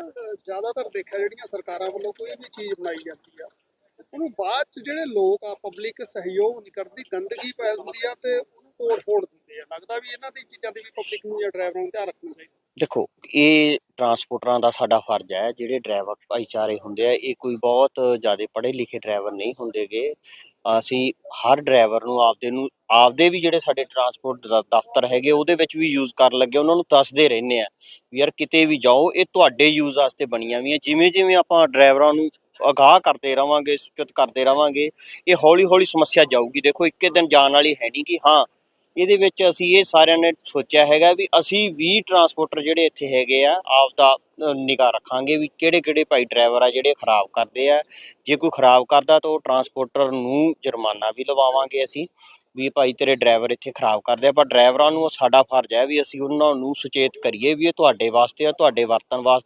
ਜ਼ਿਆਦਾਤਰ ਦੇਖਿਆ ਜਿਹੜੀਆਂ ਸਰਕਾਰਾਂ ਵੱਲੋਂ ਕੋਈ ਵੀ ਚੀਜ਼ ਬਣਾਈ ਜਾਂਦੀ ਆ, ਉਹਨੂੰ ਬਾਅਦ ਚ ਜਿਹੜੇ ਲੋਕ ਆ ਪਬਲਿਕ ਸਹਿਯੋਗ ਨਹੀਂ ਕਰਦੀ, ਗੰਦਗੀ ਪੈ ਜਾਂਦੀ ਆ ਤੇ ਉਹਨੂੰ ਤੋੜ ਫੋੜ ਦਿੰਦੇ ਆ। ਲੱਗਦਾ ਵੀ ਇਹਨਾਂ ਦੀ ਚੀਜ਼ਾਂ ਦੀ ਵੀ ਪਬਲਿਕ ਨੂੰ ਜਾਂ ਡਰਾਈਵਰਾਂ ਨੂੰ ਧਿਆਨ ਰੱਖਣਾ ਚਾਹੀਦਾ। ਦੇਖੋ, ਇਹ ਟਰਾਂਸਪੋਰਟਰਾਂ ਦਾ ਸਾਡਾ ਫਰਜ਼ ਹੈ, ਜਿਹੜੇ ਡਰਾਈਵਰ ਭਾਈਚਾਰੇ ਹੁੰਦੇ ਆ, ਇਹ ਕੋਈ ਬਹੁਤ ਜ਼ਿਆਦਾ ਪੜ੍ਹੇ ਲਿਖੇ ਡਰਾਈਵਰ ਨਹੀਂ ਹੁੰਦੇਗੇ। ਅਸੀਂ ਹਰ ਡਰਾਈਵਰ ਨੂੰ ਆਪਦੇ ਨੂੰ ਆਪਦੇ ਵੀ ਜਿਹੜੇ ਸਾਡੇ ਟਰਾਂਸਪੋਰਟ ਦਫ਼ਤਰ ਹੈਗੇ, ਉਹਦੇ ਵਿੱਚ ਵੀ ਯੂਜ਼ ਕਰਨ ਲੱਗੇ, ਉਹਨਾਂ ਨੂੰ ਦੱਸਦੇ ਰਹਿੰਦੇ ਆ ਵੀ ਯਾਰ ਕਿਤੇ ਵੀ ਜਾਓ, ਇਹ ਤੁਹਾਡੇ ਯੂਜ਼ ਵਾਸਤੇ ਬਣੀਆਂ ਵੀ ਜਿਵੇਂ ਜਿਵੇਂ ਆਪਾਂ ਡਰਾਈਵਰਾਂ ਨੂੰ ਅਗਾਹ ਕਰਦੇ ਰਵਾਂਗੇ, ਸੂਚਿਤ ਕਰਦੇ ਰਵਾਂਗੇ, ਇਹ ਹੌਲੀ ਹੌਲੀ ਸਮੱਸਿਆ ਜਾਊਗੀ। ਦੇਖੋ ਇੱਕੇ ਦਿਨ ਜਾਣ ਵਾਲੀ ਹੈ ਨਹੀਂ ਕਿ ਹਾਂ ਇਹਦੇ ਵਿੱਚ ਅਸੀਂ ਇਹ ਸਾਰਿਆਂ ਨੇ ਸੋਚਿਆ ਹੈਗਾ ਵੀ ਅਸੀਂ ਵੀ ਟਰਾਂਸਪੋਰਟਰ ਜਿਹੜੇ ਇੱਥੇ ਹੈਗੇ ਆ ਆਪ ਦਾ ਨਿਗਾਹ ਰੱਖਾਂਗੇ ਵੀ ਕਿਹੜੇ ਕਿਹੜੇ ਭਾਈ ਡਰਾਈਵਰ ਆ ਜਿਹੜੇ ਖਰਾਬ ਕਰਦੇ ਆ। ਜੇ ਕੋਈ ਖਰਾਬ ਕਰਦਾ ਤਾਂ ਉਹ ਟਰਾਂਸਪੋਰਟਰ ਨੂੰ ਜੁਰਮਾਨਾ ਵੀ ਲਵਾਵਾਂਗੇ ਅਸੀਂ ਵੀ ਭਾਈ ਤੇਰੇ ਡਰਾਈਵਰ ਇੱਥੇ ਖਰਾਬ ਕਰਦੇ ਆ। ਪਰ ਡਰਾਈਵਰਾਂ ਨੂੰ ਸਾਡਾ ਫਰਜ਼ ਹੈ ਵੀ ਅਸੀਂ ਉਹਨਾਂ ਨੂੰ ਸੁਚੇਤ ਕਰੀਏ ਵੀ ਇਹ ਤੁਹਾਡੇ ਵਾਸਤੇ ਆ, ਤੁਹਾਡੇ ਵਰਤਨ ਵਾਸਤੇ